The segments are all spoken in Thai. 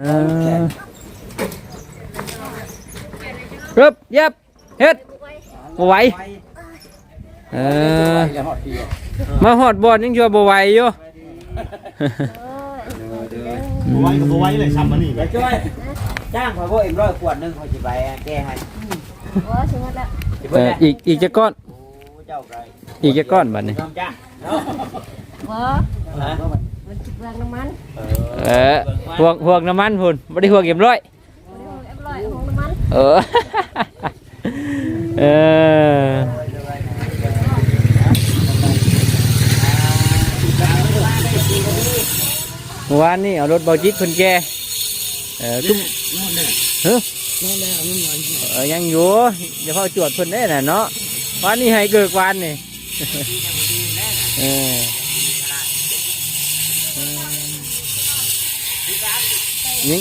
เออปึ๊บเย็บเฮ็ดบ่ไหวเออมาฮอดบอนยังชัวบ่ไหวอยู่บวไวกับบัวไวเลยซ้ำมันนี่เดี๋ยวช่วยจ้างขอพวกเอ็มร้อยขวดนึงขอจิไปแก้ให้โอ้สมมุติแล้วอีกอีกจะก้อนอีกจะก้อนบัดนี้จ้างเนาะ โอ้ฮะมันจิบเบืองน้ำมันเออพวกพวกน้ำมันพุ่นบ่ได้พวกเก็บร้อยเอ็มร้อยหงน้ำมันเออเออเมื่อวานนี่เอารถเบาจิตคนแก่เออคือเฮ้ยเออยังอยู่เดี๋ยวเขาจวดเพิ่นได้น่ะเนาะวันนี้ให้เกิดวันนี่เออเอ ยัง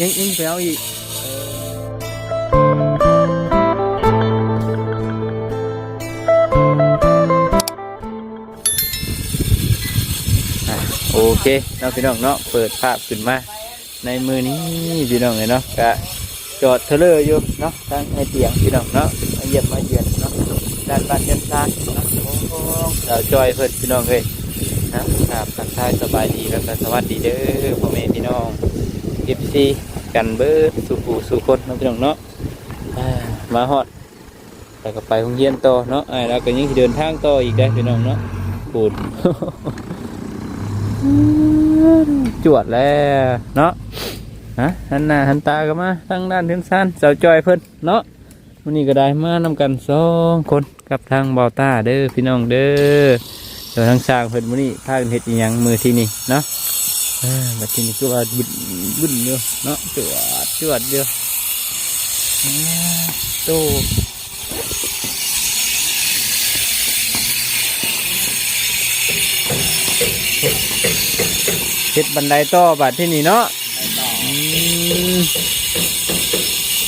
ยังยังไปเอาอีกโอเคเนาะพี่น้องเนาะเปิดภาพขึ้นมา ในมือนี้พี่น้องเลยเนาะกะจอดเทเลอร์อยู่เนาะทางในเตียงพี่น้องเนาะมาเยี่ยมมาเยือนเนาะด้านบ้านยันซานเนาะโอ้เราจอยเพิ่นพี่น้องเลยนะครับทักทายสบายดีแล้วก็สวัสดีเด้อพ่อแม่พี่น้อง เอฟซีกันเบิร์สู่ผู้สู่คนเนาะพี่น้องเนาะมาฮอดแล้วก็ไปโรงเรียนต่อเนาะอ่าแล้วก็ยังสิเดินทางต่ออีกได้พี่น้องเนาะปูดจวดแล้วเนาะฮะหันหน้าหันตากันมาทั้งด้านทั้งสั้นสาวจอยเพิ่นเนาะวันนี้ก็ได้มานำกันสองคนกับทางบาตาเด้อพี่น้องเด้อเดี๋ยวทางสร้างเพิ่นวันนี้พากันเฮ็ดอีหยังมือที่นี่เนาะ เออบัดทีนี้ก็ว่าบึ้นบึ้นอยู่เนาะจวดจวดอยู่อ่าโตเฮ็ดบันไดต่อบัดที่นี่เนาะ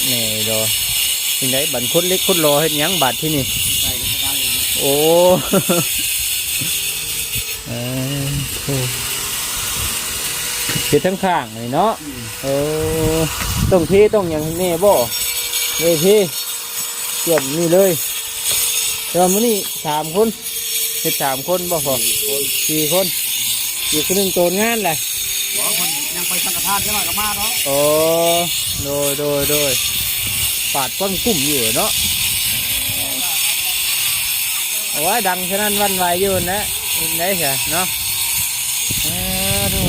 นี่ดอยังไงบันคุดเล็กคุดรอเห็นยังบาดที่นี่ โอ้เออโอ้ เฮ็ดทั้งข้างเลยเนาะเออต้องที่ต้องอย่างนี้บ่เลยที่เกี่ยมนี่เลยเรามื้อนี้สามคนเฮ็ดสามคนบ่พอสี่คนอยู่คนหนึ่งโจรงานแหละบอกคนยังไปสังฆทานใช่ไหมกับมาเนาะโอ้โดยโดยโดยปาดก้อนกุ้มอยู่เนาะเอาไว้ดังฉะนั้นวันไหวอยู่นะอินได้ใช่เนาะ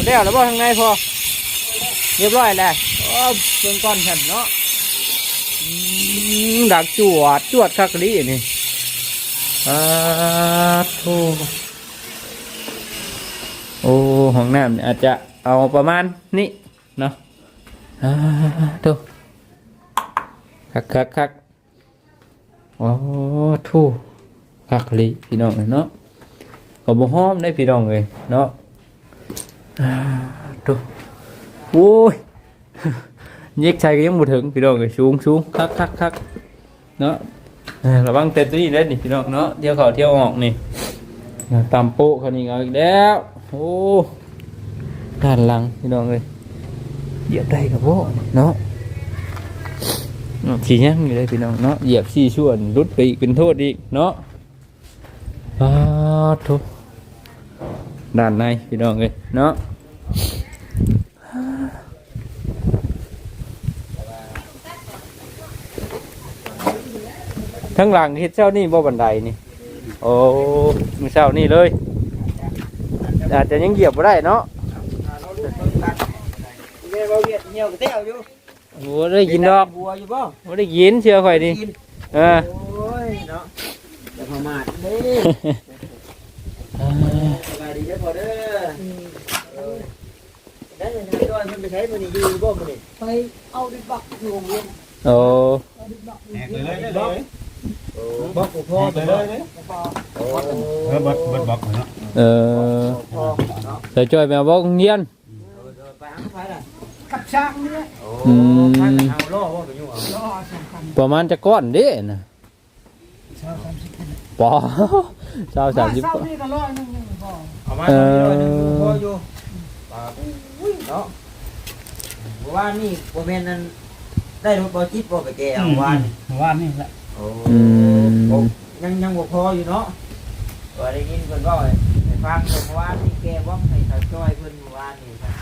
เออดูเดี๋ยวแล้วบ่ทางในพอเรียบร้อยแล้วโอ้เพิ่งก้อนฉันเนาะอืมดักจวดจวดคักลีนี่อาทูโอ้ห้องน้ำเนี่ยอาจจะเอาประมาณนี้เนาะอ่าดูคักคักคักโอ้ทูคักลีพี่น้องเนาะก็บ่หอมได้พี่น้องเลยเนาะ อ่าดูโอ้ยเย็กชัยก็ยังบ่ถึงพี่น้องเลยสูงสูงคักคักคักเนาะเออระวังเต็มตัวนี้เด้อนี่พี่น้องเนาะเที่ ด้านหลังพี่น้องเลยเหยียบได้กับโว้เนาะเนาะขี่ยังอยู่เลยพี่น้องเนาะเหยียบสี่ส่วนรุดไปอีกเป็นโทษอีกเนาะอ้าวทุด้านในพี่น้องเลยเนาะทั้งหลังเฮ็ดเจ้านี่บ่บันไดนี่โอ้มือเช้านี่เลยอาจจะยังเหยียบบ่ได้เนาะเรียกว่าเวียดเหี่ยวกระเตี้ยวอยู่โอ้ได้ยินดอกบัวอยู่บ่โอ้ได้ยินเชื่อข่อยดิกินเออโอ้ยเนาะจะประมาทเด้สบาย ดีเด้อพ่อเด้อเออได้ยังไงด้วยมันไปใช้มันนี่อยู่บ่มันนี่ไปเอาดิบักอยู่โรงเรียนโอ้แหกเลยเลยเลยโอ้บ่กูพ่อแหกเลยเลยโอ้เออเบิดเบิดบอกเนาะเออพ่อเนาะแต่จ้อยแมวบอกเงียนไปหาไฟล่ะกับช้างเนี่ยโอ้อืมพากันเอาล่อว่าไปอยู่เอารอสำคัญประมาณจะก้อนเด้นะเช้าสามสิบปอเช้าสามสิบเช้านี่ก็ร้อยหนึงพอ เอามาตรงนี้ด้วยหนึงพออยู่ปลาอุ้ยเนาะเพราะว่านี่บ่แม่นนั้นได้รถบ่จิตบ่ไปแก้เอาวานว่านี่แหละโอ้อืมผมยังยังบ่พออยู่เนาะก็ได้ยินเพิ่นเว่าให้ฟังเมื่อวานนี่แกบ่ให้เขาช่วยเพิ่นเมื่อวานนี่ครับ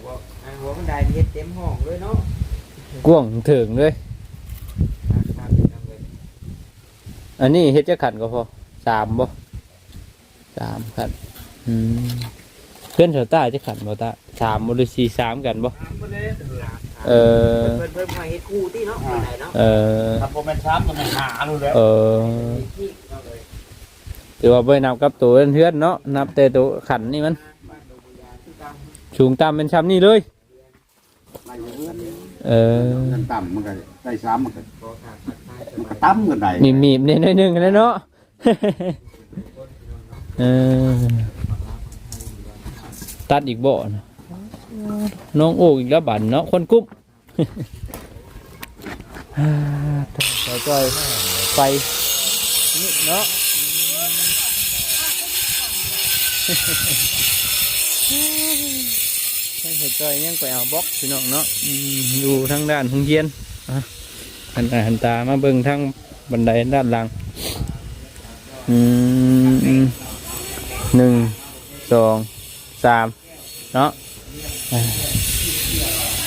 หัวอันหัวมันได้เฮ็ดเต็มห้องเลยเนาะ กว้างถึงเลยครับครับครับเลย อันนี้เฮ็ดจะขันก็พอ สามบ่สามขันอืมเพื่อนแถวใต้จะขันบ่ตาสามบ่หรือสี่สามกันบ่เออเพิ่นเพิ่นมาเฮ็ดคู่ที่เนาะที่ไหนเนาะเออถ้าโปรแมนช้ำก็มันหาดูแล้วเออที่เอาเลยถือว่าบ่นับกับตัวเพื่อนๆเนาะนับแต่ตัวขันนี่มันบ้านดงบุญญาที่ตามสูงต่ำเป็นช้ำนี่เลยเออมันต่ำมันก็ได้ซ้ำมันก็ขอขาดทักทายสมันบาก็ยต่ำกันได้มีมีบเนี่ยหน่อยหนึงแล้วเนาะ เออตัดอีกบ่อนะน้องโอกอีกแล้วบันเนาะคนกุ๊บฮ่าต่อจอยไปนี่เนาะให้เห็ดจอยยังไปเอาบล็อกพี่น้องเนาะอืมอยู่ทางด้านหงเยียนอะหันหน้าหันตามาเบิ่งทางบันไดด้านหลัง อืมหนึ่งสองสามเนาะ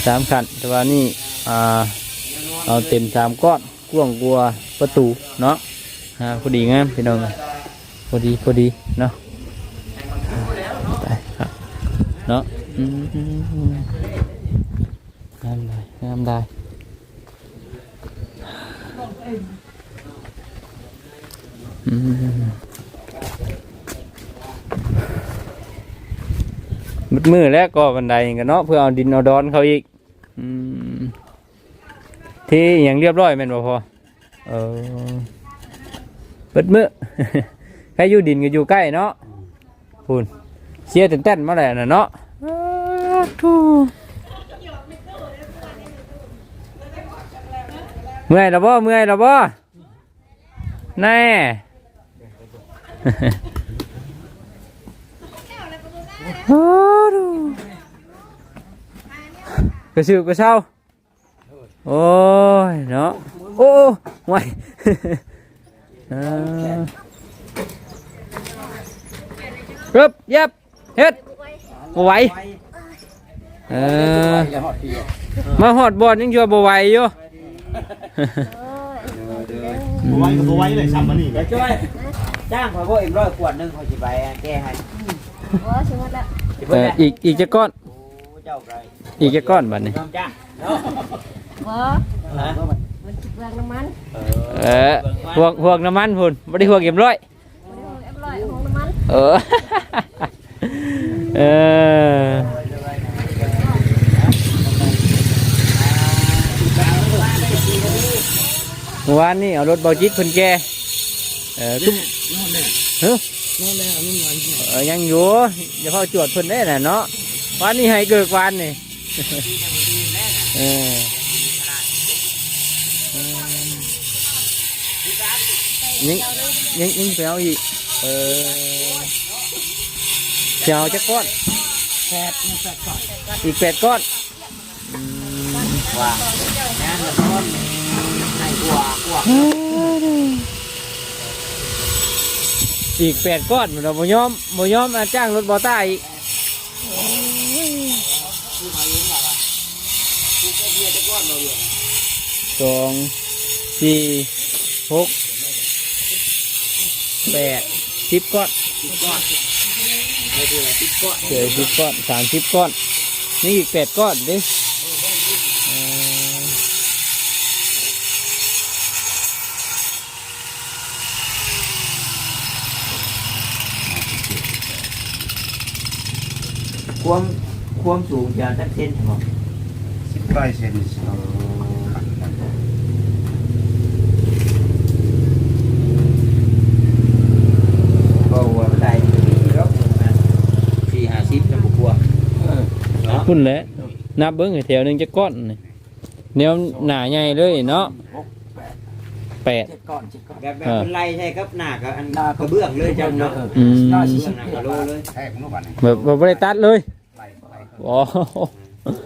สามขันแต่ว่านี่อ่าเอาเต็มสามก้อนกว้างกลัวประตูเนาะอ่าพอดีงามพี่น้องพอดีพอดีเนาะเนาะอืมอืมอืมงามได้งามได้ มืดมือแล้วก็บันไดกันเนาะเพื่อเอาดินเอาดอนเขาอีกอที่อย่างเรียบร้อยแม่นบ่พอเออเปิดมือใครอยู่ดินก็อยู่ใกล้เนาะพูนเสียเต้นๆมาแล้วนะเนาะทูเมื่อยแล้วบ่เมื่อยแล้วบ่แน่ โอ้ดูกระชิวกระเช้าโอ้ยเนาะโอ้ห่วยเออ ปึ๊บยับเฮ็ดบ่ไหวเออมาหอดบอลยังชัวบ่ไหวอยู่ไว้ก็ไว้เลยซ้ำมันนี่เดี๋ยวช่วยจ้างขอบ่อีกร้อยขวดหนึงเขาสิไปแก้ให้โอ้ชิมหมดแล้วสิเอเพิ่นอแหละอีกอีกจะก้อน โอ้เจ้าไกลอีกจะก้อนบัดนี้น้องจ้างเนาะบ่ฮะมันจิเปลืองน้ำมันเออพวกพวกน้ำมันพุ่นบ่ได้พวกเก็บร้อย บ่ได้เอาเอ็มร้อยเอาของน้ำมันเออ เออเมื่อวานนี่เอารถเบาจิตเพิ่นแกเออ ตุ้มเฮ้ยเออยังอยู่อย่าเข้าจวดเพิ่นได้น่ะเนาะวันนี้ให้เกิดวานนี่เออยังยังยังไปเอาอีกเออจะเอาจะก้อนแปดแปดก่อนอีกแปดก้อนว่าแม่นละคนให้กลัวกลัว อีกแปดก้อนเราบ่ยอมบ่ยอมมาจ้างรถบอต้าอีกสองสี่หกแปดสิบก้อนไม่ดูเลยติดก้อนเจอสิบก้อนสามสิบก้อน นี่อีกแปดก้อนดิ ความความสูงจะสักเซนเหรอสิบไร่เซนก็หัวบันไดมีรถสี่ห้าสิบนะบุกวัวเนาะพุ่นแหละนับเบิ้งให้แถวหนึงจะก้อนนี่แนวหนาใหญ่เลยเนาะแปด เจ็ดก้อนเจ็ดก้อนแบบแบบมันไล่ใช่ครับหน้ากับอันกระเบื้องเลยจังเนาะอืมหน้ากระโลเลย แท้ของโลกบัดนี่แบบแบบบ่ได้ตัดเลยไล่ไล่เออ๋อ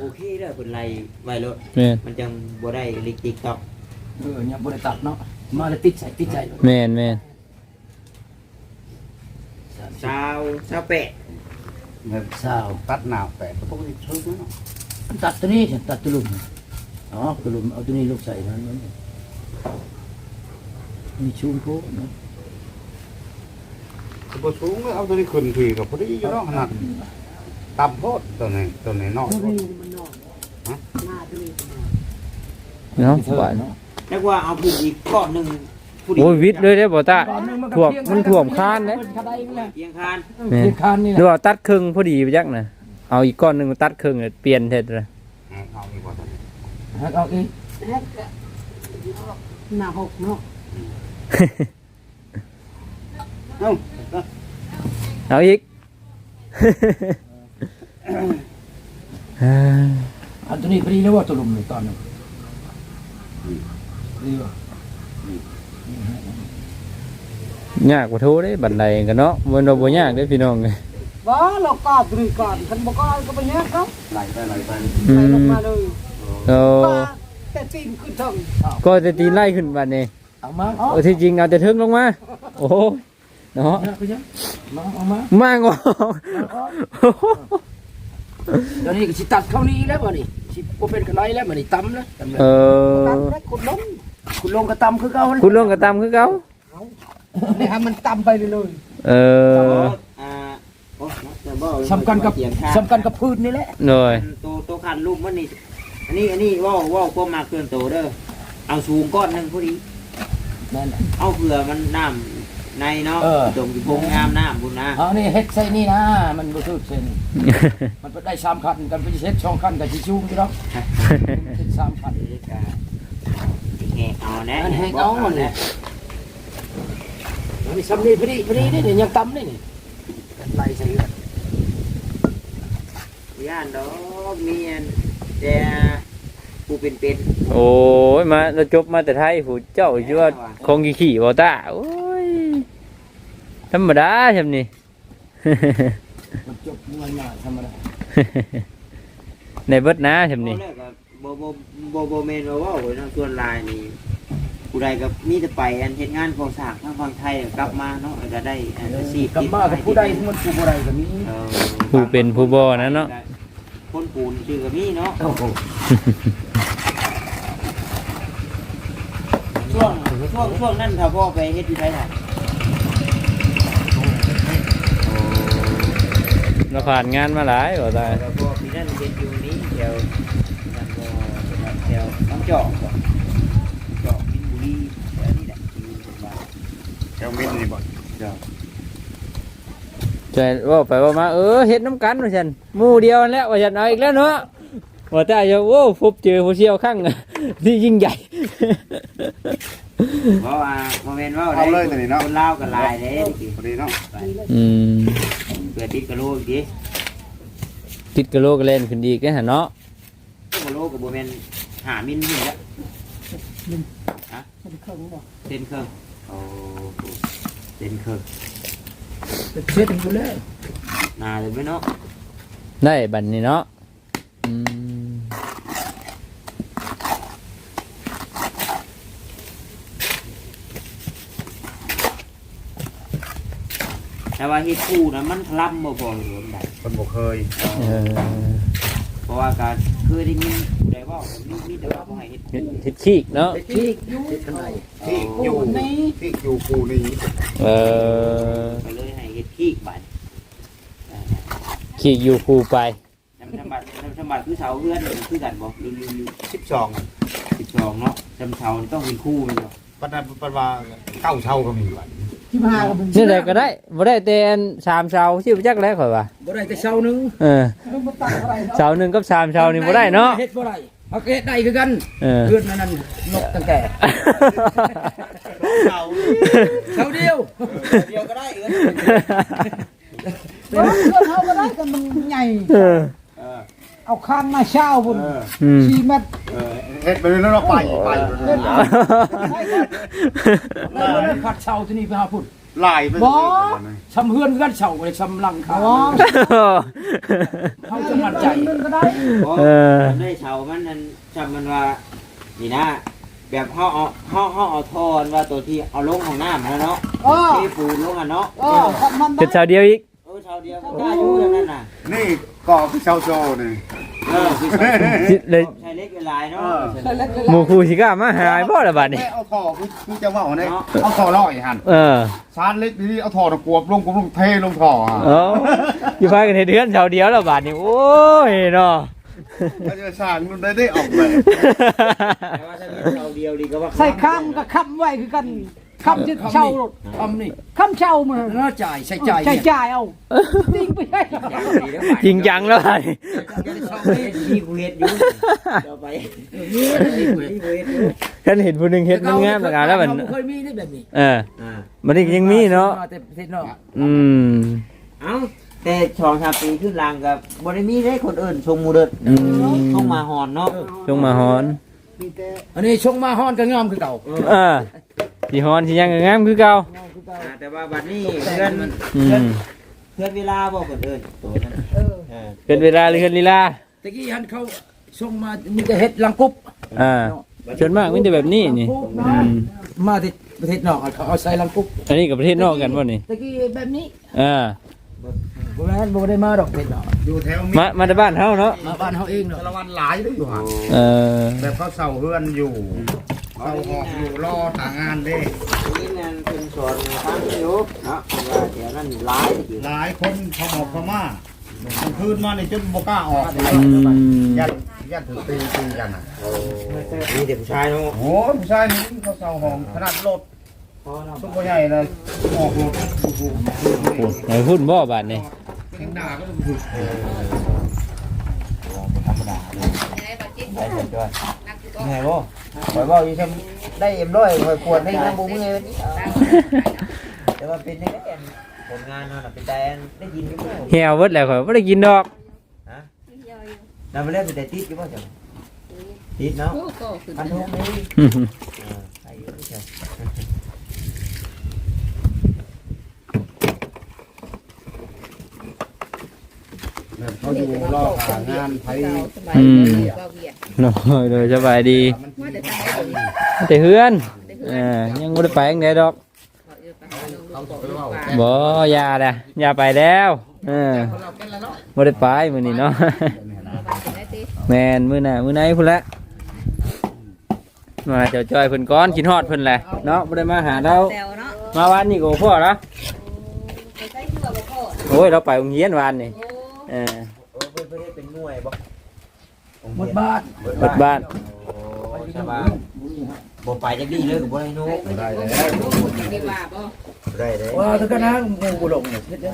โอเคเด้อเพิ่นไล่ไว้รถแม่นมันจังบ่ได้ลิกติ๊กต๊อกเออเนี่ยบริตัดเนาะมาแล้วติดใจติดใจแม่นแม่นชาวชาวแปะเงินสาวตัดหนาวแปดก็ต้องรีบซื้อเนาะตัดตัวนี้ฉันตัดตัวลุมอ๋อตัวลุมเอาตัวนี้ลูกใส่นั้นนั่นมีชูมพูเนาะบ่สูงเลยเอาตัวนี้ขึ้นทีกับพอดีอยู่เนาะขนาด ต่ำโพดตัวนี้ตัวนี้นอกตัวนี้มันนอนหน้าตัวนี้มันนอนเนาะเธอหวานเนาะแล้วว่าเอาขึ้นอีกก้อนหนึงผู้ดีโอ้ยวิทย์เลยได้อบ่ตาตอนนึงมันท่วมมันท่วมคานเด้มันกระไดนี่แหละเพียงคานแม่นเพียงคานนี่แหหรือละว่าตัดครึ่งพอดีไปจักน่ะเอาอีกก้อนหนึงมาตัดครึ่งแล้วเปลี่ยนเฮ็ดเลยเอาอีกว่าตัวนี้หักเอาเองแล้วก็หน้าหกเนาะเอ้าเอาอีกเอาตัวนี้พอดีแล้วว่าตัวลุมเลยตอนนึงดีว่ะยากกว่าโทเด้บันไดกันเนาะบ่นบ่ยากเด้อพี่น้องเอ้ยบ่เรากอดตัวนี้ก่อนคันบ่กอดก็ไปแยกเขาไหลไปไหลไปอืไปลงมมาเลยโอ้ว่าแต่ตีนขึ้นเทงก็จะตีนไล่ขึ้นบัดนี้เอามาเอาเออที่จริงเอาแต่เทิงลงมาโอ้โหเนาะเอาไปยังมาเอามามางอ เดี๋ยวนี้ก็สิตัดเข้านี้แล้วบ่นี่สิบ่เป็นกระไรแล้วบ่นี่ตำแล้วตำแล้วเออตำแล้วขุดล้มคุณลงกระตำคือเก่าคุณลงกระตามคือเก่านี่ฮะมันตำไปเลยเลยเอออ่าโอ้แต่บ่สำคัญกับเสียงคานสำคัญกับพื้นนี่แหละหน่อยตัวตัวคันรูปมันนี่อันนี้อันนี้เว่าเว่าความมากเกินโตเด้อเอาสูงก้อนหนึงพอดีนั่นน่ะเอาเผื่อมันน้ำ ในเนาะเออตรงที่พงงามน้ำบุญนะเอานี่เฮ็ดใส่นี่นะ มันบ่สุดเส้นมันได้สามคันกันไปเฮ็ดสองคันก็สิชูงอยู่ดอกเฮ็ดสามคัน เดี๋ยวก็แหกเอาแนะอันแหกเอาหมดเลยอันนี้ซ้ำนี่พอดีพอดีนี่นี่ยังตำนี่นี่ไล่ใส่กันย่านดอกมีอันแต่ผู้เป็นเป็นโอ้ยมาเราจบมาแต่ไทยผู้เจ้าชื่อว่าคงกี่ขี่บ่ตาโอ้ย ธรรมดาใช่นี่มันจบง่ายๆธรรมดาในเบิดนะใช่นี่บ่เลิกกับโบโบโบโบเมนว่าเว่าไว้เนาะส่วนลายนี่ผู้ใดกับมีแต่ไปอันเฮ็ดงานก่อสร้างทางฝั่งไทยกลับมาเนาะก็ได้อันอาชีพกลับมากับผู้ใดมันผู้บ่ใดก็มีเออผู้เป็นผู้บ่นะเนาะคนปูนชื่อก็มีเนาะ โอ้โหช่วงช่วงช่วงนั้นถ้าพ่อไปเฮ็ดอยู่ไทยน่ะ เราผ่านงานมาหลายบ่ตาแล้วพ่อปีนั้นเฮ็ดอยู่นี้เดี๋ยวนั่นบ่เดี๋ยวน้องจอกบ่จอกมินบุรีเดี๋ยวนี่แหละที่อยู่บ้านแก้วมินนี่บ่เจ้าใจว่าไปว่ามาเออเฮ็ดน้ำกันว่าฉันหมู่เดียวนั่นแหล้วว่าฉันเอาอีกแล้วเนาะว่าแต่จะโอ้พบเจอผู้เชี่ยวข้างที่ยิ่งใหญ่ เพราะว่าโมเมนต์ว่าได้คนลาวกับลายเด้ดิพอดีเนาะอืม เกิดติดกะโหลกอีกดิติดกระโหลกกระเล่นขึ้นดีกันฮะเนาะกะโหลกกับโมเมนต์หามินนี่แหละเป็นเครื่องบ่เส้นเครื่องโอ้เส้นเครื่องเช็ดอยู่แล้วนาเลยไหมเนาะได้บัดนี้เนาะอืม แต่ว่าเฮ็ดคู่นะมันคล่ำบ่พอหรือว่าไดคนบ่เคยเออเพราะว่าการเคยได้ยินได้ว่ามีมีแต่ว่าบ่ให้เฮ็ดเฮ็คู่ดเฮ็ดขี้เนาะที่ที่ข้างในที่อยู่ที่อยู่กูนี่เออก็เลยให้เฮ็ดขี้บัดขี้อยู่คู่ไปจำจำบัดจำจำบัดคือเสาเฮือนนี่คือกันบ่ลืมลืมลืมสิบสองสิบสองเนาะจำเสานี่ต้องเป็นคู่แมันบ่ปันนั้นปันว่าเก้าเช่าก็มีวัน ที่มาก็เป็นนี่ได้ก็ได้บ่ได้แต่อันสามเสาชื่อจักแล้วข่อยว่าบ่ได้แต่เช้านึงเออมันบ่ตัดอะไรเนาะเสาหนึ่งกับสามเสานี่บ่ได้เนาะเฮ็ดบ่ได้เอาเฮ็ดได้คือกันเออ เพื่อนนั่นนกตั้งแต่เช่าเช้าเดียวเดียวก็ได้เออ เออเครื่องเฮาก็ได้กันมันใหญ่ เออ เออเอาข้างมาเช้าพุ่นเอออืม4เมตรเออเฮ็ดไปเลยแล้วเราไปไปเลยแล้วบ่ได้ผัดเช้าที่นี่ไปหาพุ่นลายไปบ่ชำเฮือนกันเสาเลยชำลังคาอ๋อเขาจะมั่นใจนึงก็ได้เออ ได้เฉามันนั่นจำมันว่านี่นะ แบบเฮาเอาเฮาเฮาเอาทอนว่าตัวที่เอาลงของน้ำนะเนาะเออที่ปูนลงอะเนาะ เออมันเป็นชาวเดียวอีกเออชาวเดียวก็กล้าอยู่อย่างนั้นน่ะนี่ก่อคือชาวโซนี่เออคือสิเลยใช้เล็กเวลาเนาะหมู่ครูสิกล้ามาหายบ่ล่ะบัดนี้แม่เอาท่อคือคือจะว่าเนี่ยเอาท่อลอยหันเออชานเล็กนี่เอาท่อตะกวบลงกวบลงเทลงท่ออะเอ้าอยู่พากันเฮ็ดเดือนชาวเดียวแล้วบัดนี้โอ้ยเนาะก็จะสร้างมันได้ได้ออกไปแต่ว่าถ้ามีชาวเดียวดีก็ว่าใส่ข้ามกับค้ำไว้คือกัน ค้ำจะเช่ารถทำนี่ค้ำเช่ามันน่าจ่ายใช้จ่ายใช้เนี่ยจ่ายเอาติ้งไปใช่จริงจังแล้วบัดนี้ที่กูเฮ็ดอยู่เดี๋ยวไปที่กูเฮ็ดอยู่ฉันเห็นผู้หนึงเฮ็ดมันงามแล้วกันแล้วบัดเคยมีได้แบบนี้เอออ่ามันนี่ก็ยังมีเนาะแต่ประเทศนอกอืมเอ้าแต่ช่องชาปีขึ้นหลังกับบ่ได้มีได้คนอื่นชงหมูเด้ออืมชงมาหอนเนาะจงมาฮอนมีแต่อันนี้ชงมาฮ้อนก็งามคือเก่าเออ สิฮอนสิยังก็งามคือเก่าอ่าแต่ว่าบัดนี้เพื่อนอืเพื่อนมเพื่อนเวลาบอกคนอื่นตัวนั้นเออเออเป็นเวลาหรือเฮ็ดลีลาตะกี้หันเขาชงมามีแต่เฮ็ดลังกุ๊บอ่าส่วนมากมีแต่แบบนี้นี่อืมมาที่ประเทศนอกเขาเอาใส่ลังกุ๊บอันนี้กับประเทศนอกกันบ่นี่ตะกี้แบบนี้อ่าบ่แม่นบ่ได้มาดอกประเทศนอกอยู่แถวมีมามาแต่บ้านเฮาเนาะมาบ้านเฮาเองเนาะสารวันหลายได้อยู่หันเออแบบเขาเสาเฮือนอยู่ เสาหอกอยู่รอทางงานเด้นี่งานเป็นสอนทางอยู่เนาะว่าเดี๋ยวนั้นร้ายจริงหลายคนเขาหมอกเขามากลางคืนมาในจนบกล้าออกเลยอืมยัดยัดถือตีตีกันอะมีแต่ผู้ชายเนาะโอ้ยผู้ชายนี่เขาเสาห้องขนาดรถซุปเปอร์ใหญ่เลยออกรถโอ้โหโอ้ไหนพูดบ่บาดนี่แข่งด่าก็ต้องถูกไงบ่ข่อยบอกอยู่ซำได้เอ็มร้อยข่อยควรได้นำบ่มือแต่ว่าเป็นยังไงผลงานเนาะเป็นแต่ได้ยินอยู่บ่เหี่ยวเบิดแล้วข่อยบ่ได้กินดอกฮะนำไปเล่นเป็นแต่ติดอยู่บ่จังติดเนาะอันทุกนี้อืมเออใส่อยู่เฉย แบบ เขาอยู่รอทางงานไทยอืมเนาะโดยสบายดีแต่เฮือนเอ่ายังบ่ได้ไปจังไดดอกบ่อยาเด้อย่าไปแล้วเออบ่ได้ไปมื้อนี้เนาะ แม่นมื้อหน้ามื้อไหนพุ่นละมาเจ้าจ้อยเพิ่นก้อนกินฮอดเพิ่นแหละเนาะบ่ได้มาหาเราแซวเนาะมาวันนี้ก็บ่พ่อละไปใช้เชื่อบ่พ่อโอ้ยเราไปโรงเรียนวันนี่ เออเออเพิ่นเพิ่นเฮ็ดเป็นหน่วยบ่หมดบ้านเปิดบ้านโอ้ชาวบ้านบ่ไปจักดีเลยก็บ่ได้นูได้แล้วได้เลยว่าถ้าก็นะหมู่บ่ลงเนี่ยเฮ็ดเด้อ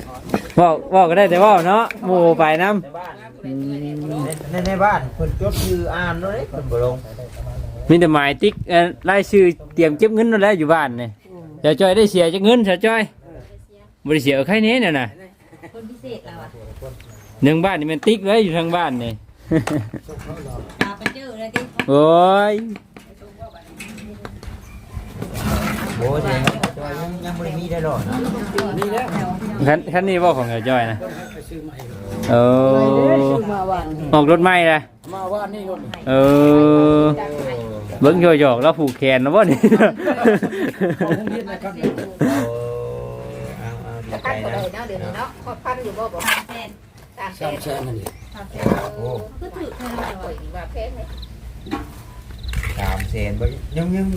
เว้าเว้าก็ได้แต่เว้าเนาะหมู่ไปนํในบ้านในในบ้านเพิ่นจดชื่ออ่านเลยเพิ่นบ่ลงมีแต่หมายติ๊กเอ่อรายชื่อเตรียมเก็บเงินนั่นแหละอยู่บ้านนี่เจ้าจ้อยได้เสียจักเงินเจ้าจ้อยบ่ได้เสียเอาใครแน่เนี่ยน่ะคนพิเศษแล้วอะห นึ่งบ้านนี่มันติ๊กไว้อยู่ทางบ้านนี่ ตาไปเจอเลยที่โอ้ยโอ้ยยังยังบ่ได้มีได้หรอกนะนี่แหละคันคันนี้บ่ของเจ้าจ้อยนะไปซื้อใหม่เออชื่อมาวันออกรถใหม่ละมาว่านี่คนเออเบิ่งโยกๆแล้วผูกแขนนะบ่นี่ ของโรงเรียนนะครับโอ้เอาเอาดีใจพันกว่านะเลยเนาะเดี๋ยวนี้เนาะพอพันอยู่บ่บ่สามแสนสามแสสามนแสนนั่นนี่สามแสนโอ้คือถือเท่าไหร่โอ้ยว่าเพชรเนี่ยสามแสนบ่ยังยัง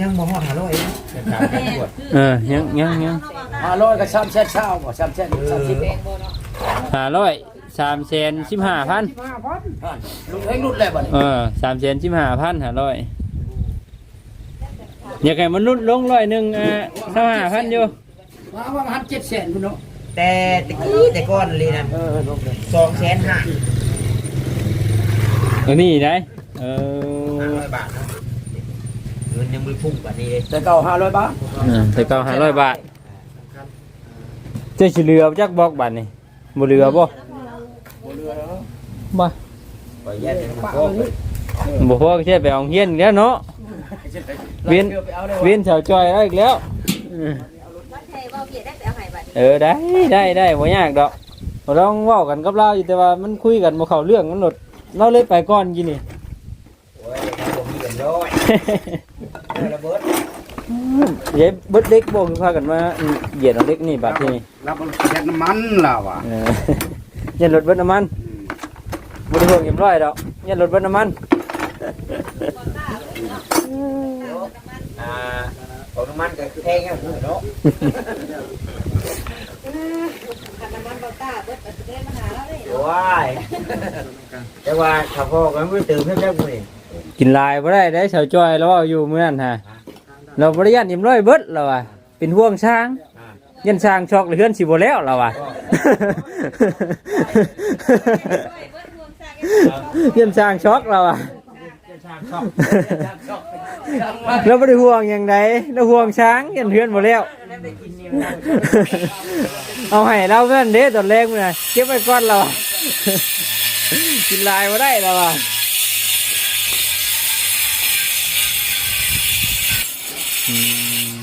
ยังบ่ฮอด500นะสามแสนกว่าเออยังยังยังห้าร้อยกับสามแสนเช้าบ่สามแสนสามสิบแพงบ่เนาะห้าร้อยสามแสนสิบห้าพันมาพันลุงเฮงรุ่นแล้วบัดนี้เออสามแสนสิบห้าพันห้าร้อยอยากให้มันลดลงร้อยหนึ่งอ่าเท่าห้าพันอยู่มาว่าหันเจ็ดแสนพุ่นเนาะ แต่ตะกี้แต่ก่อนเลยนะเออลงเลย2แสนห้าเออนี่ได้เออ500บาทนะเงินยังบ่พุ่งกว่านี้เลยแต่เก่าห้าร้อยบาทเออแต่เก้าห้าร้อยบาทเจะสิเหลือจักบอกบาทนี่บ่เหลือบ่บ่ขออนุญาตเป็นพ่อไปบ่พอก็แค่ไปเอาเฮียนอีกแล้วเนาะเวียนไปเอาเลยเวียนแถวจอยแล้วอีกแล้วเออวัดไทยว่าเบียดได้ไป เอาให้บัดเออได้ได้ได้บ่ยากดอกบ่ต้องเว้ากันกับเราอยู่แต่ว่ามันคุยกันบ่เข้าเรื่องมันหนดเราเลยไปก่อนกินนี่โอ้ยบ่มีเอ็มร้อยเออระเบิดเย็บเบิดเล็กบ่คือพากันมาเหยียดเอาเล็กนี่บัดนี้แล้วมันเช็ดน้ำมันล่ะว่ะเออยันรถเบิดน้ำมันบ่ได้ห่วงเอ็มร้อยดอกยันรถเบิดน้ำมันอ่าของน้ำมันก็คือแพงแค่หูเนาะ ว้ายแต่ว่าถ้าพ่อก็ไม่ตื่นเพิ่มได้บุญกินลายบ่ได้ได้ชาวจ้อยแล้วเอาอยู่มื้อนั้นฮะเราบ่ได้ยันเอ็มร้อยเบิดแล้วว่ะเป็นห่วงช้างยันช้างช็อกหรือเฮือนสิบ่แล้วเราว่ะยันช้างช็อกเราอะเราไม่ได้ห่วงอย่างใดเราห่วงช้างยันเฮือนบ่แล้ว เอาให้เราเพื่อนเด้ตอนแรกมื้อน่ะเก็บไว้ก่อนเราอะกินลายบ่ได้เราอะอืม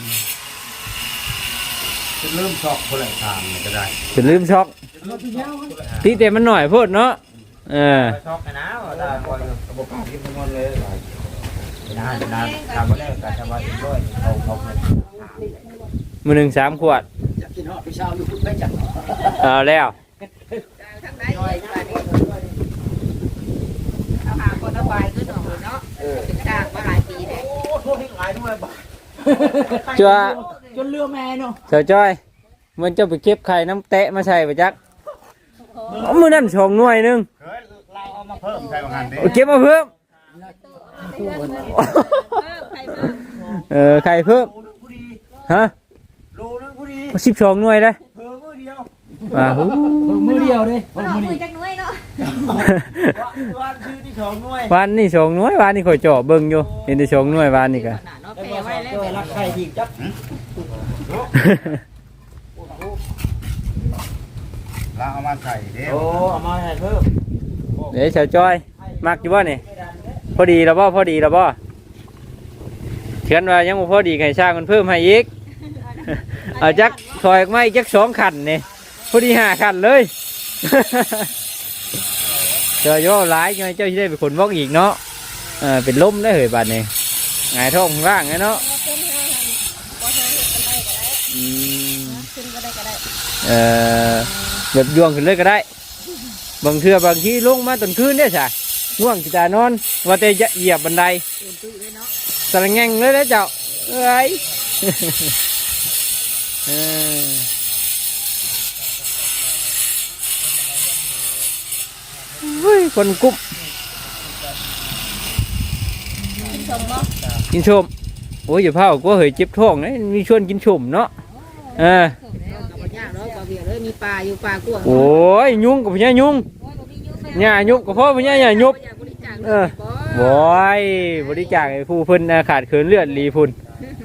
จะเริ่มชอกคนละทางมันก็ได้จะลืมช็อกตีเต็มมันหน่อยโพูดเนาะเออชอบกันนะได้พอระบบการกินมันเลยนานนานทำมาแล้วการทำมาถึงด้วยเขาเขาเงินมือหนึ่งสามขวด จะกินฮอดพี่เช้าอยู่คุณไม่จักเอาแล้วทางไหนอีกบัดนี้เอาหาคนเอาไปขึ้นหน่อยเนาะเป็นจ้างมาหลายปีแล้วโอ้โทษที่หลายด้วยบ้าจ้า จนเรือแม่เนาะเจ้าจ้อย มันจะไปเก็บไข่น้ำเตะมาใส่ไปจักเอามือนั่นสองหน่วยหนึงเฮ้ยเราเอามาเพิ่มใส่อาหารดิเอาเก็บมาเพิ่ม เออไข่เพิ่ม ฮะ โลนึงพอดีสิบสองหน่วยเลยเพิ่มมือเดียวอ่าหูมือเดียวเด้มันเอามือจักหน่วยเนาะวันชื่อที่สองด้วยวานนี่สองหน่วยวานนี่ข่อยจ่อเบิ่งอยู่เห็นได้สองหน่วยวานนี่กะเนาะแล้วแพ้ก็ไว้แล้วตัวรักใครทีจับเราเอามาใส่เด้โอ้เอามาให้เพิ่มเดี๋ยวเจ้าจ้อย มักอยู่บ่นี่พอดีแล้วบ่พอดีแล้วบ่เชื่อนว่ายังบ่พอดีไข่ช่างมันเพิ่มให้อีก เอาจักถอยออกมาอีกจักสองขันนี่พอดีห้าขันเลยเจอย่อหลายไงเจ้าที่ได้เป็นคนบอกอีกเนาะเออเป็นล้มได้เหยบาดนี่หงายท้องร่างไงเนาะอืมเออแบบยวงขึ้นเลยก็ได้บางเทื่อบางทีลงมาตอนคืนเนี่ยจ้ะง่วงกีตานอน ว่าแต่จะเหยียบบันไดสลังแงงเลยนะเจ้าเอ้ย เออเฮ้ยคนกุ๊บกินชมโอ้ยอย่าเผาก็เหยเจ็บท้องนะมีชวนกินชมเนาะเออบ่ยากเนาะบ่เบียดเลยมีปลาอยู่ปลากวางโอ้ยยุ่งกับพญายุ่งหญ้ายุบกับพ่อพญาหญ้ายุบอยากบริจาคเออบอยบริจาคให้ผู้เพิ่นน่ะขาดเขินเลือดรีพุ่น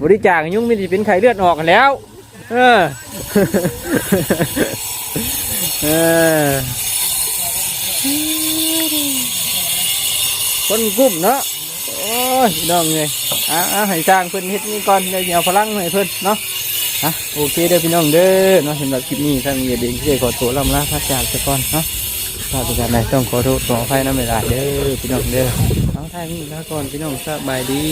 บริจาคให้ยุ่งไม่ได้เป็นไข้เลือดออกกันแล้ว เออเออคนกลุ่มเนาะโอ้ยน้องเลยอะอะให้สร้างเพิ่นเฮ็ดนี่ก่อนเดี๋ยวเอาพลังให้เพิ่นเนาะอะโอเคเด้อพี่น้องเด้อเนาะสำหรับคลิปนี้ทางเมีเด็กที่ขอโทษลำลาพระจากซะก่อนเนาะถ้าเป็นการใดต้องขอโทษขออภัยน้ำเวลาเด้อพี่น้องเด้อเอาทางนี้ลาก่อนพี่น้องสบายดี